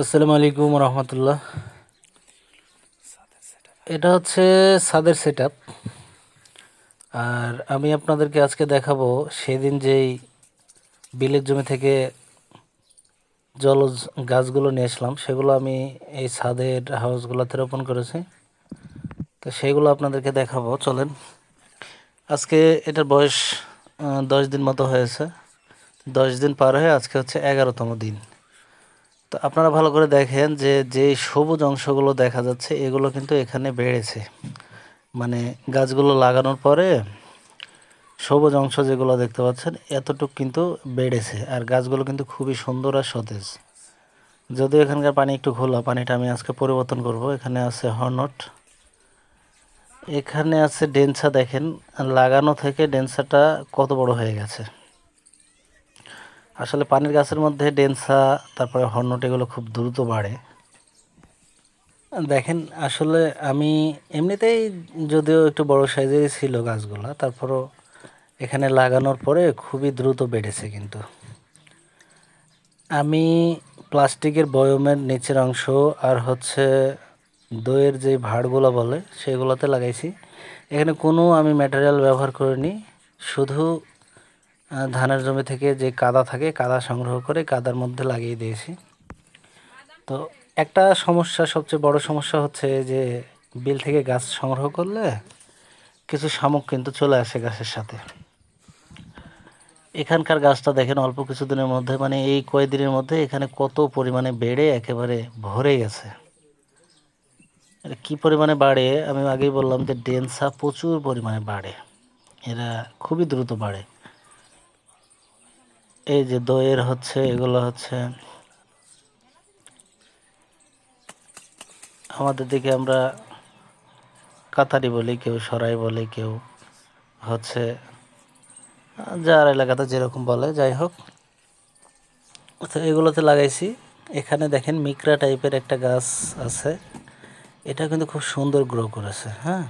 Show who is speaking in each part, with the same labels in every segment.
Speaker 1: আসসালামু আলাইকুম রহমতুল্লাহ। এটা হচ্ছে ছাদের সেট আর আমি আপনাদেরকে আজকে দেখাবো সেদিন যেই বিলের জমি থেকে জলজ গাছগুলো নিয়ে আসলাম, সেগুলো আমি এই ছাদের হাউসগুলোতে রোপণ করেছি। তো সেইগুলো আপনাদেরকে দেখাবো, চলেন। আজকে এটার বয়স দশ দিন মতো হয়েছে। দশ দিন পার হয়ে আজকে হচ্ছে এগারোতম দিন। আপনারা ভালো করে দেখেন যে যে সবুজ অংশগুলো দেখা যাচ্ছে, এগুলো কিন্তু এখানে বেড়েছে। মানে গাছগুলো লাগানোর পরে সবুজ অংশ যেগুলো দেখতে পাচ্ছেন, এতটুক কিন্তু বেড়েছে। আর গাছগুলো কিন্তু খুবই সুন্দর আর সতেজ। যদিও এখানকার পানি একটু ঘোলা, পানিটা আমি আজকে পরিবর্তন করব। এখানে আছে হর্নট। এখানে আছে ডেন্সা, দেখেন, লাগানো থেকে ডেন্সাটা কত বড় হয়ে গেছে। আসলে পানির গাছের মধ্যে ডেন্সা, তারপরে হর্নট এগুলো খুব দ্রুত বাড়ে। দেখেন, আসলে আমি এমনিতেই যদিও একটু বড় সাইজেরই ছিল গাছগুলো, তারপরও এখানে লাগানোর পরে খুবই দ্রুত বেড়েছে কিন্তু। আমি প্লাস্টিকের বয়মের নিচের অংশ আর হচ্ছে দইয়ের যে ভাড়গুলো বলে, সেগুলোতে লাগাইছি। এখানে কোনো আমি ম্যাটেরিয়াল ব্যবহার করিনি, শুধু ধানের জমি থেকে যে কাদা থাকে, কাদা সংগ্রহ করে কাদার মধ্যে লাগিয়ে দিয়েছি। তো একটা সমস্যা, সবচেয়ে বড় সমস্যা হচ্ছে যে বিল থেকে গাছ সংগ্রহ করলে কিছু শামুক কিন্তু চলে আসে গাছের সাথে। এখানকার গাছটা দেখেন অল্প কিছুদিনের মধ্যে মানে এই কয়েকদিনের মধ্যে এখানে কত পরিমাণে বেড়ে একেবারে ভরে গেছে। কি পরিমাণে বাড়ে? আমি আগেই বললাম যে ডেনসা প্রচুর পরিমাণে বাড়ে। এরা খুবই দ্রুত বাড়ে। এই যে দইয়ের হচ্ছে, এগুলো হচ্ছে আমাদের দিকে আমরা কাতারি বলি, কেউ সরাই বলে, কেউ হচ্ছে, যার এলাকাতে যেরকম বলে, যাই হোক। তো এগুলোতে লাগাইছি। এখানে দেখেন মিকরা টাইপের একটা গাছ আছে। এটা কিন্তু খুব সুন্দর গ্রো করেছে হ্যাঁ?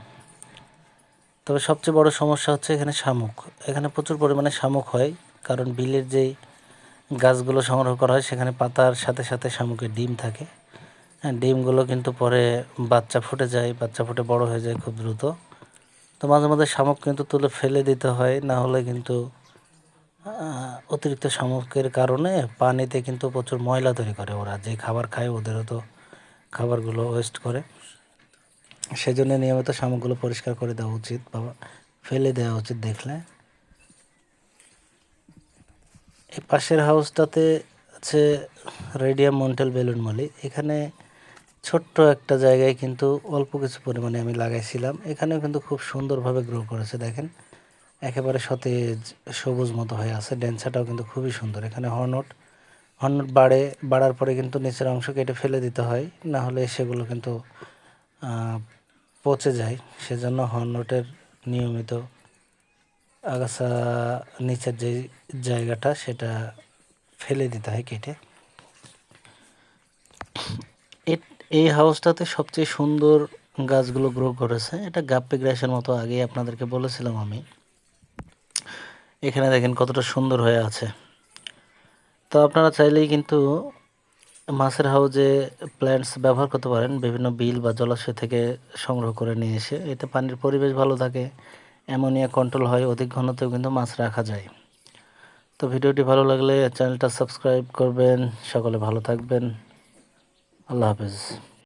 Speaker 1: তবে সবচেয়ে বড় সমস্যা হচ্ছে এখানে শামুক। এখানে প্রচুর পরিমাণে শামুক হয়। কারণ বিলের যেই গাছগুলো সংগ্রহ করা হয়, সেখানে পাতার সাথে সাথে শামুকের ডিম থাকে। হ্যাঁ ডিমগুলো কিন্তু পরে বাচ্চা ফুটে যায়, বাচ্চা ফুটে বড় হয়ে যায় খুব দ্রুত। তো মাঝে মাঝে শামুক কিন্তু তুলে ফেলে দিতে হয়, না হলে কিন্তু অতিরিক্ত শামুকের কারণে পানিতে কিন্তু প্রচুর ময়লা তৈরি করে ওরা। যে খাবার খায় ওদেরও তো খাবারগুলো ওয়েস্ট করে। সেজন্য নিয়মিত শামুকগুলো পরিষ্কার করে দেওয়া উচিত বা ফেলে দেওয়া উচিত দেখলে। এই পাশের হাউসটাতে আছে রেডিয়াম মন্টেল বেলুন মলি এখানে ছোট্ট একটা জায়গায় কিন্তু অল্প কিছু পরিমাণে আমি লাগাইছিলাম। এখানেও কিন্তু খুব সুন্দরভাবে গ্রো করেছে, দেখেন। একেবারে সতেজ, সবুজ মতো হয়ে আছে। ডেন্সাটাও কিন্তু খুবই সুন্দর। এখানে হর্নট হর্নট বাড়ে, বাড়ার পরে কিন্তু নিচের অংশ কেটে ফেলে দিতে হয়। না হলে সেগুলো কিন্তু পচে যায়। সেজন্য হর্নটের নিয়মিত আগাছা নিচের যে জায়গাটা, সেটা ফেলে দিতে হয় কেটে। এই হাউসটাতে সবচেয়ে সুন্দর গাছগুলো গ্রো করেছে। এটা গাপ্পি গ্রাসের মতো, আগেই আপনাদেরকে বলেছিলাম আমি। এখানে দেখেন কতটা সুন্দর হয়ে আছে। তো আপনারা চাইলেই কিন্তু মাছের হাউজে প্ল্যান্টস ব্যবহার করতে পারেন। বিভিন্ন বিল বা জলাশয় থেকে সংগ্রহ করে নিয়ে এসে। এতে পানির পরিবেশ ভালো থাকে। অ্যামোনিয়া কন্ট্রোল হয়, অধিক ঘনতেও কিন্তু মাছ রাখা যায়। তো ভিডিওটি ভালো লাগলে চ্যানেলটা সাবস্ক্রাইব করবেন, সকলে ভালো থাকবেন। আল্লাহ হাফেজ।